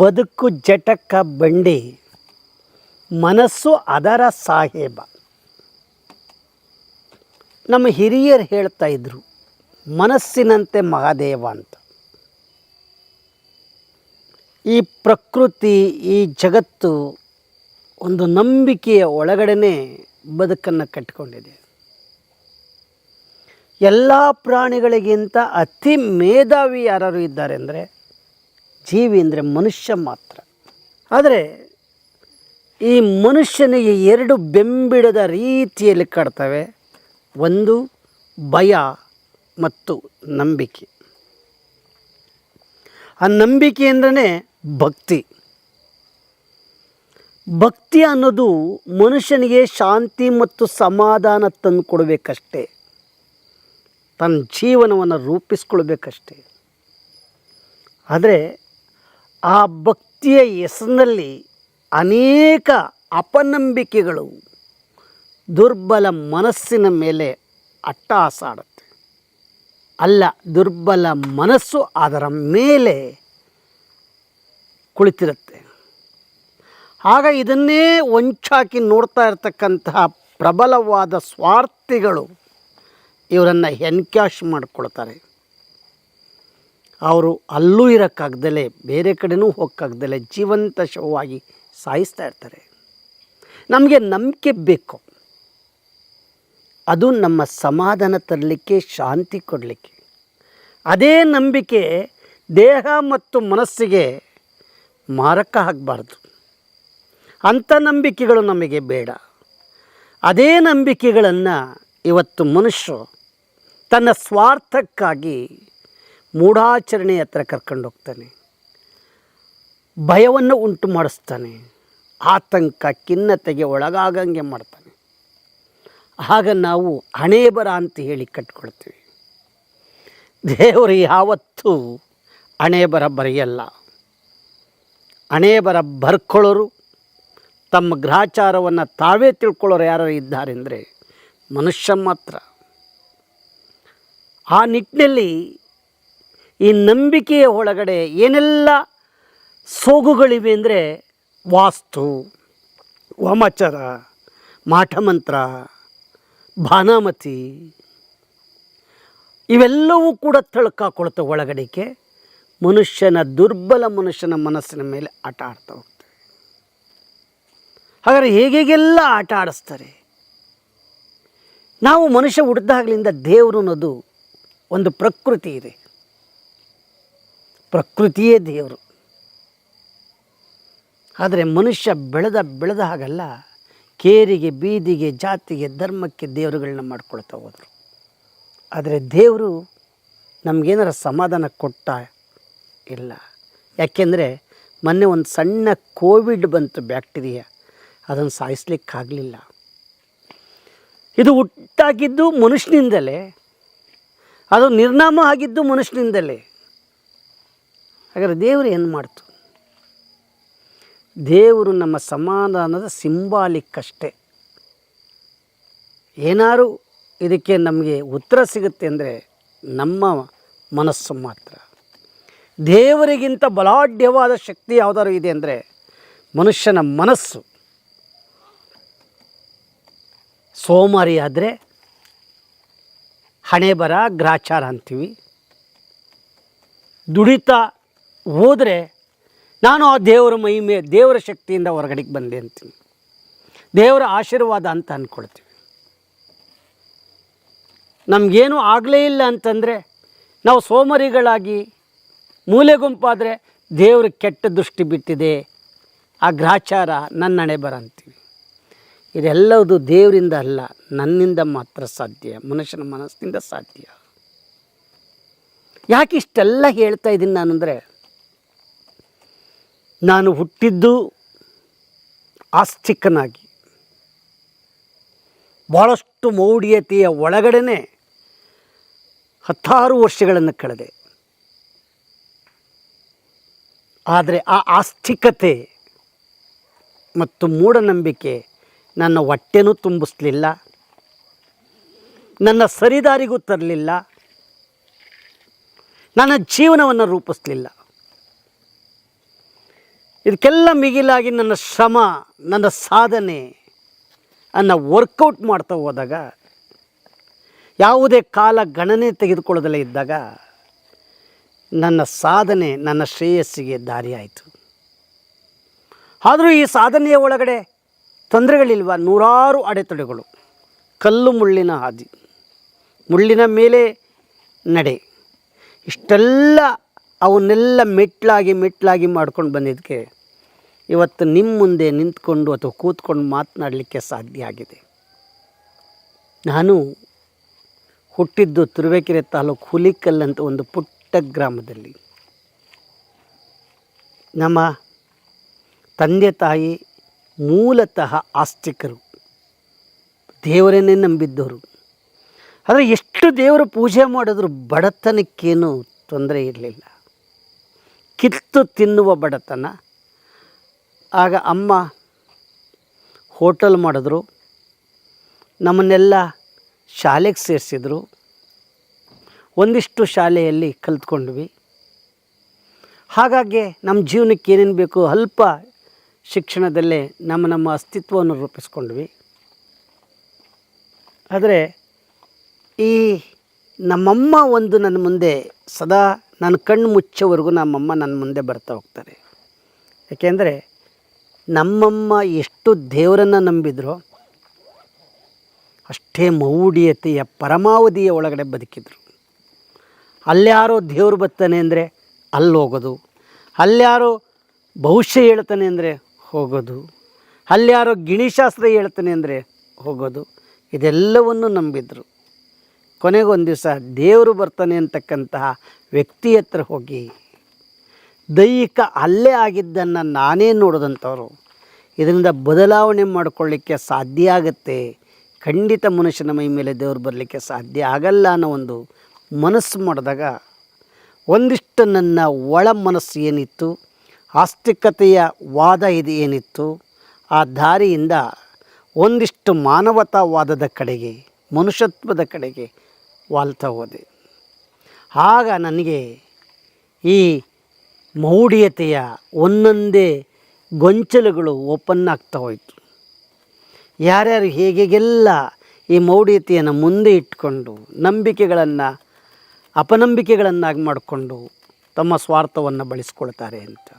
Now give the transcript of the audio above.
ಬದುಕು ಜಟಕ ಬಂಡಿ, ಮನಸ್ಸು ಅದರ ಸಾಹೇಬ. ನಮ್ಮ ಹಿರಿಯರು ಹೇಳ್ತಾ ಇದ್ರು, ಮನಸ್ಸಿನಂತೆ ಮಹಾದೇವ ಅಂತ. ಈ ಪ್ರಕೃತಿ, ಈ ಜಗತ್ತು ಒಂದು ನಂಬಿಕೆಯ ಒಳಗಡೆನೆ ಬದುಕನ್ನು ಕಟ್ಟಿಕೊಂಡಿದೆ. ಎಲ್ಲ ಪ್ರಾಣಿಗಳಿಗಿಂತ ಅತಿ ಮೇಧಾವಿ ಯಾರು ಇದ್ದಾರೆ ಅಂದರೆ ಜೀವಿ ಅಂದರೆ ಮನುಷ್ಯ ಮಾತ್ರ. ಆದರೆ ಈ ಮನುಷ್ಯನಿಗೆ ಎರಡು ಬೆಂಬಿಡದ ರೀತಿಯಲ್ಲಿ ಕಾಡ್ತವೆ ಒಂದು ಭಯ ಮತ್ತು ನಂಬಿಕೆ. ಆ ನಂಬಿಕೆ ಅಂದ್ರೆ ಭಕ್ತಿ. ಭಕ್ತಿ ಅನ್ನೋದು ಮನುಷ್ಯನಿಗೆ ಶಾಂತಿ ಮತ್ತು ಸಮಾಧಾನ ತಂದು ಕೊಡಬೇಕಷ್ಟೇ. ತನ್ನ ಜೀವನವನ್ನು ರೂಪಿಸ್ಕೊಳ್ಬೇಕಷ್ಟೇ. ಆದರೆ ಆ ಭಕ್ತಿಯ ಹೆಸರಿನಲ್ಲಿ ಅನೇಕ ಅಪನಂಬಿಕೆಗಳು ದುರ್ಬಲ ಮನಸ್ಸಿನ ಮೇಲೆ ಅಟ್ಟಹಾಸ ಆಡುತ್ತೆ ಅಲ್ಲ, ದುರ್ಬಲ ಮನಸ್ಸು ಅದರ ಮೇಲೆ ಕುಳಿತಿರುತ್ತೆ. ಆಗ ಇದನ್ನೇ ಒಂಚಾಕಿ ನೋಡ್ತಾ ಇರತಕ್ಕಂತಹ ಪ್ರಬಲವಾದ ಸ್ವಾರ್ಥಿಗಳು ಇವರನ್ನು ಎನ್ಕ್ಯಾಶ್ ಮಾಡಿಕೊಳ್ತಾರೆ. ಅವರು ಅಲ್ಲೂ ಇರೋಕ್ಕಾಗ್ದಲೇ, ಬೇರೆ ಕಡೆನೂ ಹೋಗೋಕ್ಕಾಗ್ದಲೇ ಜೀವಂತ ಶವವಾಗಿ ಸಾಯಿಸ್ತಾ ಇರ್ತಾರೆ. ನಮಗೆ ನಂಬಿಕೆ ಬೇಕು. ಅದು ನಮ್ಮ ಸಮಾಧಾನ ತರಲಿಕ್ಕೆ, ಶಾಂತಿ ಕೊಡಲಿಕ್ಕೆ. ಅದೇ ನಂಬಿಕೆ ದೇಹ ಮತ್ತು ಮನಸ್ಸಿಗೆ ಮಾರಕ ಆಗಬಾರ್ದು. ಅಂಥ ನಂಬಿಕೆಗಳು ನಮಗೆ ಬೇಡ. ಅದೇ ನಂಬಿಕೆಗಳನ್ನು ಇವತ್ತು ಮನುಷ್ಯರು ತನ್ನ ಸ್ವಾರ್ಥಕ್ಕಾಗಿ ಮೂಢಾಚರಣೆ ಹತ್ರ ಕರ್ಕೊಂಡೋಗ್ತಾನೆ ಭಯವನ್ನು ಉಂಟು ಮಾಡಿಸ್ತಾನೆ. ಆತಂಕ ಖಿನ್ನತೆಗೆ ಒಳಗಾಗಂಗೆ ಮಾಡ್ತಾನೆ. ಆಗ ನಾವು ಹಣೆ ಬರ ಅಂತ ಹೇಳಿ ಕಟ್ಕೊಳ್ತೀವಿ. ದೇವರು ಯಾವತ್ತೂ ಹಣೆ ಬರ ಬರೆಯಲ್ಲ. ಹಣೆ ಬರ ಬರ್ಕೊಳ್ಳೋರು, ತಮ್ಮ ಗ್ರಹಾಚಾರವನ್ನು ತಾವೇ ತಿಳ್ಕೊಳ್ಳೋರು ಯಾರು ಇದ್ದಾರೆ ಅಂದರೆ ಮನುಷ್ಯ ಮಾತ್ರ. ಆ ನಿಟ್ಟಿನಲ್ಲಿ ಈ ನಂಬಿಕೆಯ ಒಳಗಡೆ ಏನೆಲ್ಲ ಸೋಗುಗಳಿವೆ ಅಂದರೆ ವಾಸ್ತು, ವಾಮಾಚಾರ, ಮಾಠಮಂತ್ರ, ಭಾನಾಮತಿ, ಇವೆಲ್ಲವೂ ಕೂಡ ತಳ್ಕಾಕೊಳ್ತವೆ ಒಳಗಡೆಗೆ. ಮನುಷ್ಯನ ದುರ್ಬಲ ಮನುಷ್ಯನ ಮನಸ್ಸಿನ ಮೇಲೆ ಆಟ ಆಡ್ತಾ ಹೋಗ್ತವೆ. ಹಾಗಾದರೆ ಹೇಗೆಲ್ಲ ಆಟ ಆಡಿಸ್ತಾರೆ? ನಾವು ಮನುಷ್ಯ ಹುಟ್ಟಿದಾಗಲಿಂದ ದೇವರು ಅನ್ನೋದು ಒಂದು ಪ್ರಕೃತಿ ಇದೆ. ಪ್ರಕೃತಿಯೇ ದೇವರು. ಆದರೆ ಮನುಷ್ಯ ಬೆಳೆದ ಬೆಳೆದ ಹಾಗಲ್ಲ, ಕೇರಿಗೆ, ಬೀದಿಗೆ, ಜಾತಿಗೆ, ಧರ್ಮಕ್ಕೆ ದೇವರುಗಳನ್ನ ಮಾಡ್ಕೊಳ್ತಾ ಹೋದರು. ಆದರೆ ದೇವರು ನಮಗೇನಾರ ಸಮಾಧಾನ ಕೊಟ್ಟ ಇಲ್ಲ. ಯಾಕೆಂದರೆ ಮೊನ್ನೆ ಒಂದು ಸಣ್ಣ ಕೋವಿಡ್ ಬಂತು ಬ್ಯಾಕ್ಟೀರಿಯಾ, ಅದನ್ನು ಸಾಯಿಸ್ಲಿಕ್ಕಾಗಲಿಲ್ಲ. ಇದು ಹುಟ್ಟಾಗಿದ್ದು ಮನುಷ್ಯನಿಂದಲೇ, ಅದು ನಿರ್ನಾಮ ಆಗಿದ್ದು ಮನುಷ್ಯನಿಂದಲೇ. ಹಾಗಾದ್ರೆ ದೇವರು ಏನು ಮಾಡ್ತು? ದೇವರು ನಮ್ಮ ಸಮಾಧಾನದ ಸಿಂಬಾಲಿಕ್ ಅಷ್ಟೇ ಏನಾರು ಇದಕ್ಕೆ ನಮಗೆ ಉತ್ತರ ಸಿಗುತ್ತೆ ಅಂದರೆ ನಮ್ಮ ಮನಸ್ಸು ಮಾತ್ರ. ದೇವರಿಗಿಂತ ಬಲಾಢ್ಯವಾದ ಶಕ್ತಿ ಯಾವುದಾದ್ರು ಇದೆ ಅಂದರೆ ಮನುಷ್ಯನ ಮನಸ್ಸು. ಸೋಮಾರಿ ಆದರೆ ಹಣೆ ಬರ ಗ್ರಾಚಾರ ಅಂತೀವಿ. ದುಡಿತಾ ಹೋದರೆ ನಾನು ಆ ದೇವರ ಮಹಿಮೆ ದೇವರ ಶಕ್ತಿಯಿಂದ ಹೊರಗಡೆಗೆ ಬಂದೆ ಅಂತೀನಿ. ದೇವರ ಆಶೀರ್ವಾದ ಅಂತ ಅಂದ್ಕೊಳ್ತೀವಿ. ನಮಗೇನು ಆಗಲೇ ಇಲ್ಲ ಅಂತಂದರೆ ನಾವು ಸೋಮರಿಗಳಾಗಿ ಮೂಲೆ ಗುಂಪಾದರೆ ದೇವ್ರ ಕೆಟ್ಟ ದೃಷ್ಟಿ ಬಿಟ್ಟಿದೆ. ಆ ಗ್ರಾಚಾರ ನನ್ನ ಹಣೆ ಬರ ಅಂತೀವಿ ಇದೆಲ್ಲವುದು ದೇವರಿಂದ ಅಲ್ಲ, ನನ್ನಿಂದ ಮಾತ್ರ ಸಾಧ್ಯ, ಮನುಷ್ಯನ ಮನಸ್ಸಿನಿಂದ ಸಾಧ್ಯ. ಯಾಕೆ ಇಷ್ಟೆಲ್ಲ ಹೇಳ್ತಾ ಇದ್ದೀನಿ ನಾನು ಅಂದರೆ ನಾನು ಹುಟ್ಟಿದ್ದು ಆಸ್ತಿಕನಾಗಿ. ಭಾಳಷ್ಟು ಮೌಢ್ಯತೆಯ ಒಳಗಡೆನೆ ಹತ್ತಾರು ವರ್ಷಗಳನ್ನು ಕಳೆದೆ. ಆದರೆ ಆ ಆಸ್ತಿಕತೆ ಮತ್ತು ಮೂಢನಂಬಿಕೆ ನನ್ನ ಹೊಟ್ಟೆನೂ ತುಂಬಿಸ್ಲಿಲ್ಲ. ನನ್ನ ಸರಿದಾರಿಗೂ ತರಲಿಲ್ಲ. ನನ್ನ ಜೀವನವನ್ನು ರೂಪಿಸಲಿಲ್ಲ. ಇದಕ್ಕೆಲ್ಲ ಮಿಗಿಲಾಗಿ ನನ್ನ ಶ್ರಮ, ನನ್ನ ಸಾಧನೆ ಅನ್ನ ವರ್ಕೌಟ್ ಮಾಡ್ತಾ ಹೋದಾಗ, ಯಾವುದೇ ಕಾಲ ಗಣನೆ ತೆಗೆದುಕೊಳ್ಳೋದಲ್ಲೇ ಇದ್ದಾಗ ನನ್ನ ಸಾಧನೆ, ನನ್ನ ಶ್ರೇಯಸ್ಸಿಗೆ ದಾರಿಯಾಯಿತು. ಆದರೂ ಈ ಸಾಧನೆಯ ಒಳಗಡೆ ತೊಂದರೆಗಳಿಲ್ವ? ನೂರಾರು ಅಡೆತಡೆಗಳು. ಕಲ್ಲು ಮುಳ್ಳಿನ ಹಾದಿ. ಮುಳ್ಳಿನ ಮೇಲೆ ನಡೆ. ಇಷ್ಟೆಲ್ಲ ಅವನ್ನೆಲ್ಲ ಮೆಟ್ಲಾಗಿ ಮೆಟ್ಲಾಗಿ ಮಾಡ್ಕೊಂಡು ಬಂದಿದ್ದಕ್ಕೆ ಇವತ್ತು ನಿಮ್ಮ ಮುಂದೆ ನಿಂತ್ಕೊಂಡು ಅಥವಾ ಕೂತ್ಕೊಂಡು ಮಾತನಾಡಲಿಕ್ಕೆ ಸಾಧ್ಯ ಆಗಿದೆ. ನಾನು ಹುಟ್ಟಿದ್ದು ತುರುವೇಕೆರೆ ತಾಲೂಕು ಹುಲಿಕಲ್ ಅಂತ ಒಂದು ಪುಟ್ಟ ಗ್ರಾಮದಲ್ಲಿ. ನಮ್ಮ ತಂದೆ ತಾಯಿ ಮೂಲತಃ ಆಸ್ತಿಕರು ದೇವರನ್ನೇ ನಂಬಿದ್ದವರು. ಆದರೆ ಎಷ್ಟು ದೇವರು ಪೂಜೆ ಮಾಡಿದ್ರು ಬಡತನಕ್ಕೇನು ತೊಂದರೆ ಇರಲಿಲ್ಲ. ಕಿತ್ತು ತಿನ್ನುವ ಬಡತನ ಆಗ ಅಮ್ಮ ಹೋಟೆಲ್ ಮಾಡಿದ್ರು. ನಮ್ಮನ್ನೆಲ್ಲ ಶಾಲೆಗೆ ಸೇರಿಸಿದ್ರು. ಒಂದಿಷ್ಟು ಶಾಲೆಯಲ್ಲಿ ಕಲಿತ್ಕೊಂಡ್ವಿ. ಹಾಗಾಗಿ ನಮ್ಮ ಜೀವನಕ್ಕೆ ಏನೇನು ಬೇಕು ಅಲ್ಪ ಶಿಕ್ಷಣದಲ್ಲೇ ನಮ್ಮ ನಮ್ಮ ಅಸ್ತಿತ್ವವನ್ನು ರೂಪಿಸ್ಕೊಂಡ್ವಿ. ಆದರೆ ಈ ನಮ್ಮಮ್ಮ ಒಂದು ನನ್ನ ಮುಂದೆ ಸದಾ ನನ್ನ ಕಣ್ಣು ಮುಚ್ಚೋವರೆಗೂ ನಮ್ಮಮ್ಮ ನನ್ನ ಮುಂದೆ ಬರ್ತಾ ಹೋಗ್ತಾರೆ. ಯಾಕೆಂದರೆ ನಮ್ಮಮ್ಮ ಎಷ್ಟು ದೇವರನ್ನು ನಂಬಿದ್ರು ಅಷ್ಟೇ ಮೌಢ್ಯತೆಯ ಪರಮಾವಧಿಯ ಒಳಗಡೆ ಬದುಕಿದ್ರು. ಅಲ್ಯಾರೋ ದೇವ್ರು ಬರ್ತಾನೆ ಅಂದರೆ ಅಲ್ಲಿ ಹೋಗೋದು ಅಲ್ಯಾರೋ ಭವಿಷ್ಯ ಹೇಳ್ತಾನೆ ಅಂದರೆ ಹೋಗೋದು. ಅಲ್ಯಾರೋ ಗಿಣಿಶಾಸ್ತ್ರ ಹೇಳ್ತಾನೆ ಅಂದರೆ ಹೋಗೋದು. ಇದೆಲ್ಲವನ್ನು ನಂಬಿದರು. ಕೊನೆಗೊಂದು ದಿವಸ ದೇವರು ಬರ್ತಾನೆ ಅಂತಕ್ಕಂತಹ ವ್ಯಕ್ತಿ ಹತ್ರ ಹೋಗಿ ದೈಹಿಕ ಹಲ್ಲೆ ಆಗಿದ್ದನ್ನು ನಾನೇ ನೋಡಿದಂಥವ್ರು. ಇದರಿಂದ ಬದಲಾವಣೆ ಮಾಡಿಕೊಳ್ಳಿಕ್ಕೆ ಸಾಧ್ಯ ಆಗುತ್ತೆ. ಖಂಡಿತ ಮನುಷ್ಯನ ಮೈ ಮೇಲೆ ದೇವರು ಬರಲಿಕ್ಕೆ ಸಾಧ್ಯ ಆಗಲ್ಲ ಅನ್ನೋ ಒಂದು ಮನಸ್ಸು ಮಾಡಿದಾಗ ಒಂದಿಷ್ಟು ನನ್ನ ಒಳ ಮನಸ್ಸು ಏನಿತ್ತು, ಆಸ್ತಿಕತೆಯ ವಾದ ಇದು ಏನಿತ್ತು, ಆ ದಾರಿಯಿಂದ ಒಂದಿಷ್ಟು ಮಾನವತಾವಾದದ ಕಡೆಗೆ, ಮನುಷ್ಯತ್ವದ ಕಡೆಗೆ ವಾಲ್ತಾ ಹೋದೆ. ಆಗ ನನಗೆ ಈ ಮೌಢ್ಯತೆಯ ಒಂದೊಂದೇ ಗೊಂಚಲುಗಳು ಓಪನ್ ಆಗ್ತಾ ಹೋಯಿತು. ಯಾರ್ಯಾರು ಹೇಗೆಲ್ಲ ಈ ಮೌಢ್ಯತೆಯನ್ನು ಮುಂದೆ ಇಟ್ಕೊಂಡು, ನಂಬಿಕೆಗಳನ್ನು, ಅಪನಂಬಿಕೆಗಳನ್ನಾಗಿ ಮಾಡಿಕೊಂಡು ತಮ್ಮ ಸ್ವಾರ್ಥವನ್ನು ಬಳಸ್ಕೊಳ್ತಾರೆ ಅಂತ.